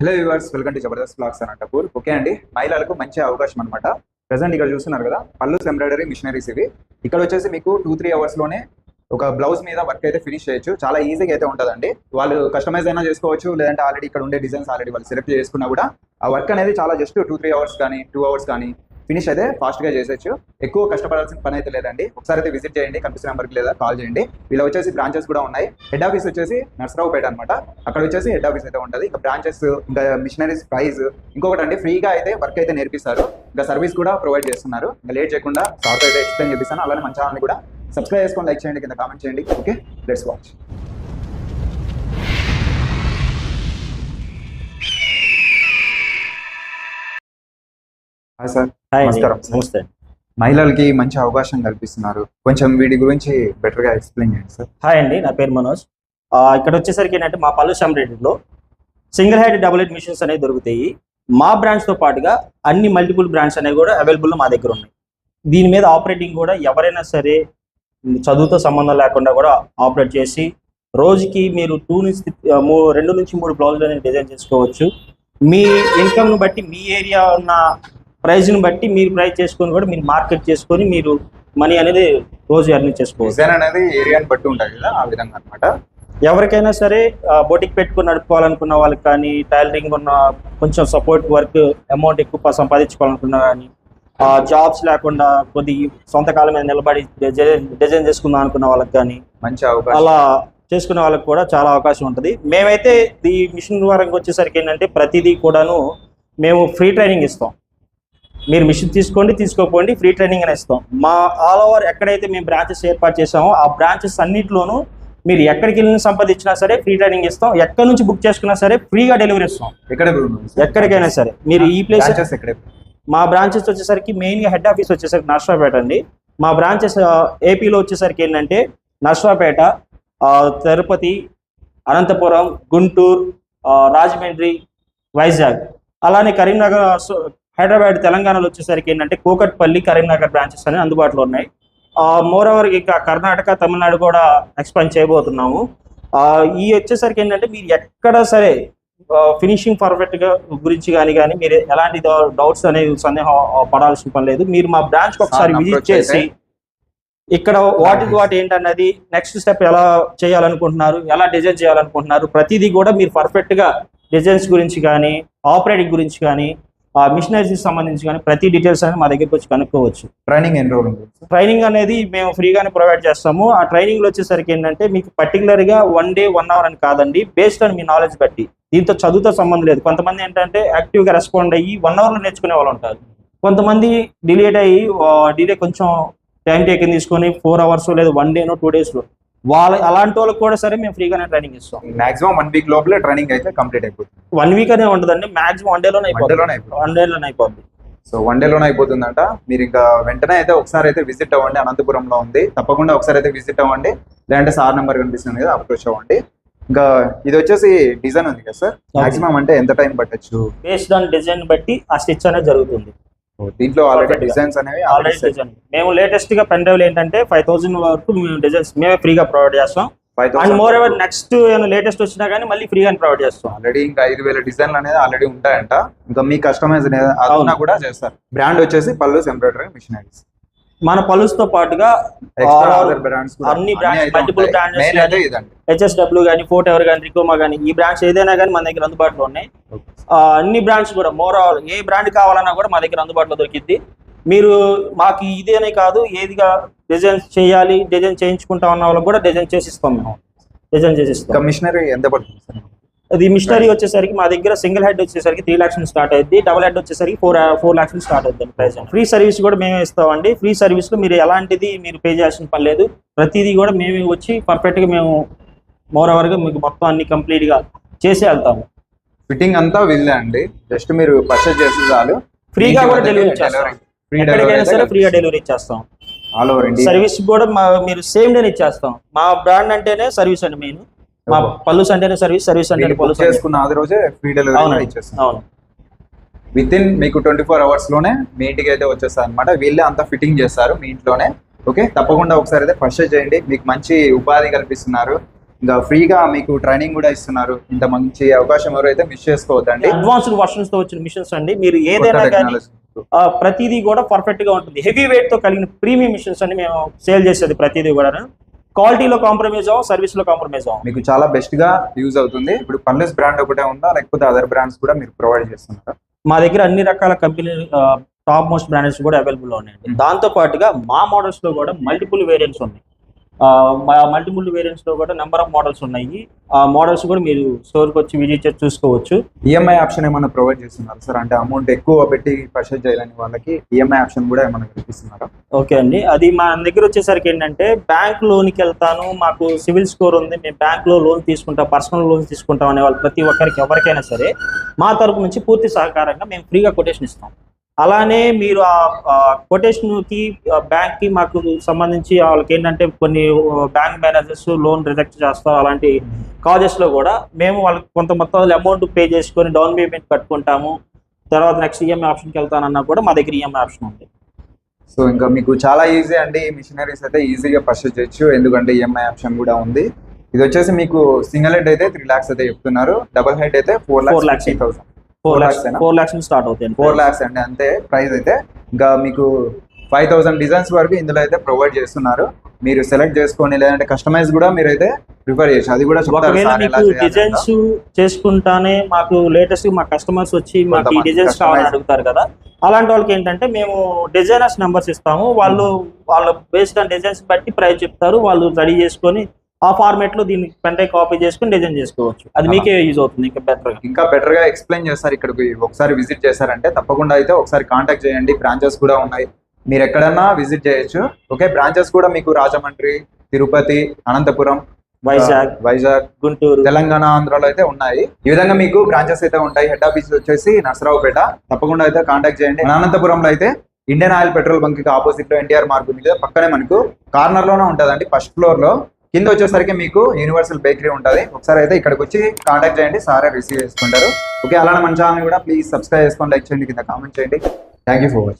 Hello viewers welcome to Jabardasth blogs Anantapur okay అండి. మహిళలకు మంచి అవకాశం అనమాట ప్రజెంట్ ఇక్కడ చూస్తున్నారు కదా పళ్ళు ఎంబ్రాయిడరీ మిషనరీస్ ఇవి. ఇక్కడ వచ్చేసి మీకు టూ త్రీ అవర్స్లోనే ఒక బ్లౌజ్ మీద వర్క్ అయితే ఫినిష్ చేయొచ్చు. చాలా ఈజీగా అయితే ఉంటుందండి. వాళ్ళు కస్టమైజ్ అయినా చేసుకోవచ్చు లేదంటే ఆల్రెడీ ఇక్కడ ఉండే డిజైన్స్ ఆల్రెడీ వాళ్ళు సెలెక్ట్ చేసుకున్నా కూడా. ఆ వర్క్ అనేది చాలా జస్ట్ టూ త్రీ అవర్స్ కానీ టూ అవర్స్ కానీ ఫినిష్ అయితే ఫాస్ట్గా చేసేచ్చు ఎక్కువ కష్టపడాల్సిన పని అయితే లేదండి. ఒకసారి అయితే విజిట్ చేయండి కనిపిస్తున్న నెంబర్కి లేదా కాల్ చేయండి. వీళ్ళ వచ్చేసి బ్రాంచెస్ కూడా ఉన్నాయి. హెడ్ ఆఫీస్ వచ్చేసి నర్సరావుపేట అనమాట అక్కడ వచ్చేసి హెడ్ ఆఫీస్ అయితే ఉంటుంది. ఇంకా బ్రాంచెస్ ఇంకా మిషనరీస్ ప్రైస్ ఇంకొకటి అండి ఫ్రీగా అయితే వర్క్ అయితే నేర్పిస్తారు. ఇంకా సర్వీస్ కూడా ప్రొవైడ్ చేస్తున్నారు. ఇంకా లేట్ చేయకుండా సార్తో అయితే ఎక్స్ప్లెయిన్ చేపిస్తాను. అలానే మన ఛానల్ కూడా సబ్స్క్రైబ్ చేసుకొని లైక్ చేయండి కింద కామెంట్ చేయండి. Okay let's watch hi sir. నమస్కారం. నమస్తే. మహిళలకి మంచి అవకాశం కల్పిస్తున్నారు. కొంచెం వీటి గురించి బెటర్గా ఎక్స్ప్లెయిన్ చేయండి సార్. హాయ్ అండి నా పేరు మనోజ్. ఇక్కడ వచ్చేసరికి ఏంటంటే మా పల్లు రెడ్డిలో single head double head machines అనేవి దొరుకుతాయి. మా branch తో పాటుగా అన్ని మల్టిపుల్ బ్రాండ్స్ అనేవి కూడా అవైలబుల్ మా దగ్గర ఉన్నాయి. దీని మీద ఆపరేటింగ్ కూడా ఎవరైనా సరే చదువుతో సంబంధం లేకుండా కూడా ఆపరేట్ చేసి రోజుకి మీరు టూ నుంచి రెండు నుంచి మూడు బ్లౌజులు అనేది డిజైన్ చేసుకోవచ్చు. మీ ఇన్కమ్ను బట్టి మీ ఏరియా ఉన్న ప్రైస్ని బట్టి మీరు ప్రైస్ చేసుకొని కూడా మీరు మార్కెట్ చేసుకొని మీరు మనీ అనేది రోజు ఎర్న్ చేసుకోవచ్చు. డిజైన్ అనేది ఏరియాని బట్టి ఉంటుంది కదా ఆ విధంగా అన్నమాట. ఎవరికైనా సరే బొటిక్ పెట్టుకుని నడుపుకోవాలనుకున్న వాళ్ళకి కానీ టైలరింగ్ ఉన్న కొంచెం సపోర్ట్ వర్క్ అమౌంట్ ఎక్కువ సంపాదించుకోవాలనుకున్నా కానీ జాబ్స్ లేకుండా కొద్ది సొంత కాలం మీద నిలబడి డిజైన్ చేసుకుందాం అనుకున్న వాళ్ళకి కానీ మంచి అవకాశం. అలా చేసుకునే వాళ్ళకి కూడా చాలా అవకాశం ఉంటుంది. మేమైతే ఈ మిషన్ ద్వారా వచ్చేసరికి ఏంటంటే ప్రతిదీ కూడాను మేము ఫ్రీ ట్రైనింగ్ ఇస్తాం. మీరు మిషన్ తీసుకోండి తీసుకోపోండి ఫ్రీ ట్రైనింగ్ అని ఇస్తాం. మా ఆల్ ఓవర్ ఎక్కడైతే మేము బ్రాంచెస్ ఏర్పాటు చేసామో ఆ బ్రాంచెస్ అన్నింటిలోనూ మీరు ఎక్కడికి వెళ్ళిన సంపాదించినా సరే ఫ్రీ ట్రైనింగ్ ఇస్తాం. ఎక్కడి నుంచి బుక్ చేసుకున్నా సరే ఫ్రీగా డెలివరీ ఇస్తాం. ఎక్కడ ఎక్కడికైనా సరే. మీరు ఈ ప్లేస్ మా బ్రాంచెస్ వచ్చేసరికి మెయిన్గా హెడ్ ఆఫీస్ వచ్చేసరికి నర్సరాపేట అండి. మా బ్రాంచెస్ ఏపీలో వచ్చేసరికి ఏంటంటే నర్సరాపేట తిరుపతి అనంతపురం గుంటూరు రాజమండ్రి వైజాగ్. అలానే కరీంనగర్ హైదరాబాద్ తెలంగాణలో వచ్చేసరికి ఏంటంటే కూకట్పల్లి కరీంనగర్ బ్రాంచెస్ అనేవి అందుబాటులో ఉన్నాయి. మోర్ ఓవర్ ఇంకా కర్ణాటక తమిళనాడు కూడా ఎక్స్పాండ్ చేయబోతున్నాము. ఈ వచ్చేసరికి ఏంటంటే మీరు ఎక్కడ సరే ఫినిషింగ్ పర్ఫెక్ట్గా గురించి కానీ కానీ మీరు ఎలాంటి డౌట్స్ అనేవి సందేహం పడాల్సిన పని లేదు. మీరు మా బ్రాంచ్ ఒకసారి విజిట్ చేసి ఇక్కడ వాట్ ఇస్ వాట్ ఏంటన్నది నెక్స్ట్ స్టెప్ ఎలా చేయాలనుకుంటున్నారు ఎలా డిజైన్ చేయాలనుకుంటున్నారు ప్రతిదీ కూడా మీరు పర్ఫెక్ట్గా డిజైన్స్ గురించి కానీ ఆపరేటింగ్ గురించి కానీ ఆ మిషనరీస్ సంబంధించి కానీ ప్రతి డీటెయిల్స్ అనేది మా దగ్గరికి వచ్చి కనుక్కోవచ్చు. ట్రైనింగ్ సార్ ట్రైనింగ్ అనేది మేము ఫ్రీగానే ప్రొవైడ్ చేస్తాము. ఆ ట్రైనింగ్లో వచ్చేసరికి ఏంటంటే మీకు పర్టికులర్గా వన్ డే వన్ అవర్ అని కాదండి. బేస్డ్ ఆన్ మీ నాలెడ్జ్ బట్టి. దీంతో చదువుతో సంబంధం లేదు. కొంతమంది ఏంటంటే యాక్టివ్గా రెస్పాండ్ అయ్యి వన్ అవర్లో నేర్చుకునే వాళ్ళు ఉంటారు. కొంతమంది డిలేట్ అయ్యి డిలే కొంచెం టైం టేకింగ్ తీసుకొని ఫోర్ అవర్స్ లేదు వన్ డేనో టూ డేస్లో వాళ్ళ అలాంటి వాళ్ళకి కూడా సరే మేము ఫ్రీగానే ట్రైనింగ్ ఇస్తాం. మాక్సిమం వన్ వీక్ లోపలే ట్రైనింగ్ అయితే కంప్లీట్ అయిపోతుంది. వన్ వీక్ అనే ఉంటుందండి మాక్సిమం వన్ డేలోనే అయిపోతుంది. అయిపోతుంది వన్ డేలోనే అయిపోద్ది. సో వన్ డేలోనే అయిపోతుందంట. మీరు ఇంకా వెంటనే అయితే ఒకసారి అయితే విజిట్ అవ్వండి అనంతపురంలో ఉంది. తప్పకుండా ఒకసారి అయితే విజిట్ అవ్వండి. లేదంటే సార్ నెంబర్ కనిపిస్తుంది కదా అప్రోచ్ అవ్వండి. ఇంకా ఇది వచ్చేసి డిజైన్ ఉంది కదా సార్? మాక్సిమం అంటే ఎంత టైం పట్టొచ్చు? బేస్డ్ ఆన్ డిజైన్ బట్టి ఆ స్టిచ్ అనేది జరుగుతుంది. దీంట్లో ఆల్రెడీ. డిజైన్స్ అనేవి ఆల్రెడీ. డిజైన్ మేము లేటెస్ట్గా పెన్ డ్రైవ్ ఏంటంటే ఫైవ్ థౌసండ్ వరకు మేము డిజైన్స్ మేమే ఫ్రీగా ప్రొవైడ్ చేస్తాం. 5000 and more ever next latest వచ్చినా కానీ మళ్ళీ ఫ్రీగా ప్రొవైడ్ చేస్తాం. ఆల్రెడీ ఇంకా ఐదు వేల డిజైన్లు అనేది ఆల్రెడీ ఉంటాయంట. ఇంకా మీ కస్టమైజ్ అవును. కూడా చేస్తారు. బ్రాండ్ వచ్చేసి పళ్ళు ఎంబ్రాయిడరీ మిషనరీస్ మన పలుస్తో పాటుగా బ్రాండ్స్ అన్ని మెయిన్ అయితే ఇదండి. హెచ్ఎస్డబ్ల్యూ కానీ ఫోర్ట్ ఎవర్ కానీ రికోమా కానీ ఈ బ్రాండ్స్ ఏదైనా కానీ మన దగ్గర అందుబాటులో ఉన్నాయి. అన్ని బ్రాండ్స్ కూడా మోర్ ఆల్ ఏ బ్రాండ్ కావాలన్నా కూడా మా దగ్గర అందుబాటులో దొరికిద్ది. మీరు మాకు ఇదేనే కాదు ఏదిగా డిజైన్ చేయాలి డిజైన్ చేయించుకుంటా ఉన్న వాళ్ళకి కూడా డిజైన్ చేసిస్తాం మేము. డిజైన్ చేసిస్తాం ఇంకా మిషనరీ ఎంత పడుతుంది సార్? అది మిషనరీ వచ్చేసరికి మా దగ్గర సింగిల్ హెడ్ వచ్చేసరికి త్రీ లాక్స్ నుంచి స్టార్ట్ అయ్యింది డబుల్ హెడ్ వచ్చేసరికి ఫోర్ ఫోర్ లాక్స్ నుంచి స్టార్ట్ అవుతుంది ప్రైస్ ఫ్రీ సర్వీస్ కూడా మేమే ఇస్తామండి. ఫ్రీ సర్వీస్లో మీరు ఎలాంటిది మీరు పే చేయాల్సిన పని లేదు. ప్రతిదీ కూడా మేమే వచ్చి పర్ఫెక్ట్గా మేము మోర్ ఓవర్గా మీకు మొత్తం అన్ని కంప్లీట్గా చేసి వెళ్తాము. ఫిట్టింగ్ అంతా వీళ్ళే అండి. జస్ట్ మీరు పర్చేస్ చేసి చాలు. ఫ్రీగా కూడా డెలివరీ చేస్తాం. ఎక్కడికైనా సరే ఫ్రీగా డెలివరీ ఇచ్చేస్తాం. ఆల్ ఓవర్ సర్వీస్ కూడా మా మీరు సేమ్ డే ఇచ్చేస్తాం. మా బ్రాండ్ అంటేనే సర్వీస్ అండి మెయిన్ మా పల్లుస్ అంటేనే సర్వీస్ సర్వీస్ పల్లుస్ అంటే- చేసుకున్న ఆది రోజే ఫ్రీ డెలివరీ అవును ఇచ్చేస్తాం అవును. విత్ ఇన్ మీకు ట్వంటీ ఫోర్ అవర్స్లోనే మీ ఇంటికి అయితే వచ్చేస్తారు అనమాట వీళ్ళే అంతా ఫిట్టింగ్ చేస్తారు మీ ఇంట్లోనే. ఓకే తప్పకుండా ఒకసారి అయితే పర్చేజ్ చేయండి. మీకు మంచి ఉపాధి కల్పిస్తున్నారు. ఇంకా ఫ్రీగా మీకు ట్రైనింగ్ కూడా ఇస్తున్నారు. ఇంత మంచి అవకాశం ఎవరైతే మిస్ చేసుకోవద్దండి. అడ్వాన్స్డ్ వర్షన్స్తో వచ్చిన మిషన్స్ అండి. మీరు ఏదైనా కానీ ప్రతిదీ కూడా పర్ఫెక్ట్గా ఉంటుంది. హెవీ వెయిట్తో కలిగిన ప్రీమియం మిషన్స్ అని మేము సేల్ చేసేది ప్రతిదీ కూడా క్వాలిటీలో కాంప్రమైజ్ అవ్వం సర్వీస్లో కాంప్రమైజ్ అవ్వం మీకు చాలా బెస్ట్గా యూజ్ అవుతుంది. ఇప్పుడు పల్లెస్ బ్రాండ్ ఒకటే ఉందా? లేకపోతే అదర్ బ్రాండ్స్ కూడా మీరు ప్రొవైడ్ చేస్తున్నారా మా దగ్గర అన్ని రకాల కంపెనీ టాప్ మోస్ట్ బ్రాండ్స్ కూడా అవైలబుల్ ఉన్నాయండి. దాంతో పాటుగా మా మోడల్స్లో కూడా మల్టిపుల్ వేరియంట్స్ ఉన్నాయి. మల్టిపుల్ వేరియంట్స్లో కూడా నెంబర్ ఆఫ్ మోడల్స్ ఉన్నాయి. ఆ మోడల్స్ కూడా మీరు స్టోర్కి వచ్చి విజిట్ చేసి చూసుకోవచ్చు. ఈఎంఐ ఆప్షన్ ఏమైనా ప్రొవైడ్ చేస్తున్నారు సార్? అంటే అమౌంట్ ఎక్కువ పెట్టి పర్చేజ్ చేయాలని వాళ్ళకి ఈఎంఐ ఆప్షన్ కూడా ఏమైనా కల్పిస్తున్నారా? ఓకే అండి. అది మా దగ్గర వచ్చేసరికి ఏంటంటే బ్యాంక్ లోన్కి వెళ్తాను. మాకు సివిల్ స్కోర్ ఉంది. మేము బ్యాంక్లో లోన్ తీసుకుంటాం పర్సనల్ లోన్ తీసుకుంటాం అనే వాళ్ళు ప్రతి ఒక్కరికి ఎవరికైనా సరే మా తరపు నుంచి పూర్తి సహకారంగా మేము ఫ్రీగా కొటేషన్ ఇస్తాం. అలానే మీరు ఆ కొటేషన్కి బ్యాంక్కి మాకు సంబంధించి వాళ్ళకి ఏంటంటే కొన్ని బ్యాంక్ మేనేజర్స్ లోన్ రిజెక్ట్ చేస్తాం అలాంటి కాజెస్లో కూడా మేము వాళ్ళకి కొంత మొత్తం అమౌంట్ పే చేసుకొని డౌన్ పేమెంట్ కట్టుకుంటాము. తర్వాత నెక్స్ట్ ఈఎంఐ ఆప్షన్కి వెళ్తానన్నా కూడా మా దగ్గర ఈఎంఐ ఆప్షన్ ఉంది. సో ఇంకా మీకు చాలా ఈజీ అండి. ఈ మిషనరీస్ అయితే ఈజీగా పర్చేజ్ చేయొచ్చు. ఎందుకంటే ఈఎంఐ ఆప్షన్ కూడా ఉంది. ఇది వచ్చేసి మీకు సింగిల్ హెడ్ అయితే త్రీ లాక్స్ అయితే చెప్తున్నారు. డబుల్ హెడ్ అయితే four. Sixty thousand four lakhs? Four నుంచి స్టార్ట్ అవుతాయి ఫోర్ లాక్స్ అండి అంతే ప్రైస్ అయితే. ఇంకా మీకు ఫైవ్ థౌసండ్ డిజైన్స్ వరకు ఇందులో అయితే ప్రొవైడ్ చేస్తున్నారు. మీరు సెలెక్ట్ చేసుకొని లేదంటే కస్టమైజ్ కూడా మీరు అయితే ప్రిఫర్ చేయొచ్చు. అది కూడా ఒకవేళ మీకు డిజైన్స్ చేసుకుంటానే మాకు లేటెస్ట్ మా కస్టమర్స్ వచ్చి మాకు ఈ డిజైన్స్ కావాలని అడుగుతారు కదా. అలాంటి వాళ్ళకి ఏంటంటే మేము డిజైనర్స్ నెంబర్స్ ఇస్తాము. వాళ్ళు వాళ్ళ బేస్డ్ ఆన్ డిజైన్స్ బట్టి ప్రైస్ చెప్తారు. వాళ్ళు రెడీ చేసుకొని ఆ ఫార్మేట్లో దీన్ని పెంటై కాపీ చేసుకొని డిజైన్ చేసుకోవచ్చు. అది మీకే యూజ్ అవుతుంది ఇంకా బెటర్గా. ఇంకా బెటర్గా ఎక్స్ప్లెయిన్ చేస్తారు ఇక్కడికి ఒకసారి విజిట్ చేశారంటే తప్పకుండా అయితే ఒకసారి కాంటాక్ట్ చేయండి. బ్రాంచెస్ కూడా ఉన్నాయి. మీరు ఎక్కడన్నా విజిట్ చేయొచ్చు. ఓకే బ్రాంచెస్ కూడా మీకు రాజమండ్రి తిరుపతి అనంతపురం వైజాగ్ వైజాగ్ గుంటూరు. తెలంగాణ ఆంధ్రాలో అయితే ఉన్నాయి. ఈ విధంగా మీకు బ్రాంచెస్ అయితే ఉంటాయి. హెడ్ ఆఫీస్ వచ్చేసి నసరావుపేట తప్పకుండా అయితే కాంటాక్ట్ చేయండి. అనంతపురంలో అయితే ఇండియన్ ఆయిల్ పెట్రోల్ బంక్కి ఆపోజిట్లో ఎన్టీఆర్ మార్క్ ఉంది కదా పక్కనే మనకు కార్నర్లోనే ఉంటదండి ఫస్ట్ ఫ్లోర్లో. కింద వచ్చేసరికి మీకు యూనివర్సల్ బేకరీ ఉంటుంది. ఒకసారి అయితే ఇక్కడికి వచ్చి కాంటాక్ట్ చేయండి. సారే రిసీవ్ చేసుకుంటారు. ఓకే అలానే మన ఛానల్ కూడా ప్లీజ్ సబ్స్క్రైబ్ చేసుకోండి లైక్ చేయండి. కింద కామెంట్ చేయండి. Thank you for watching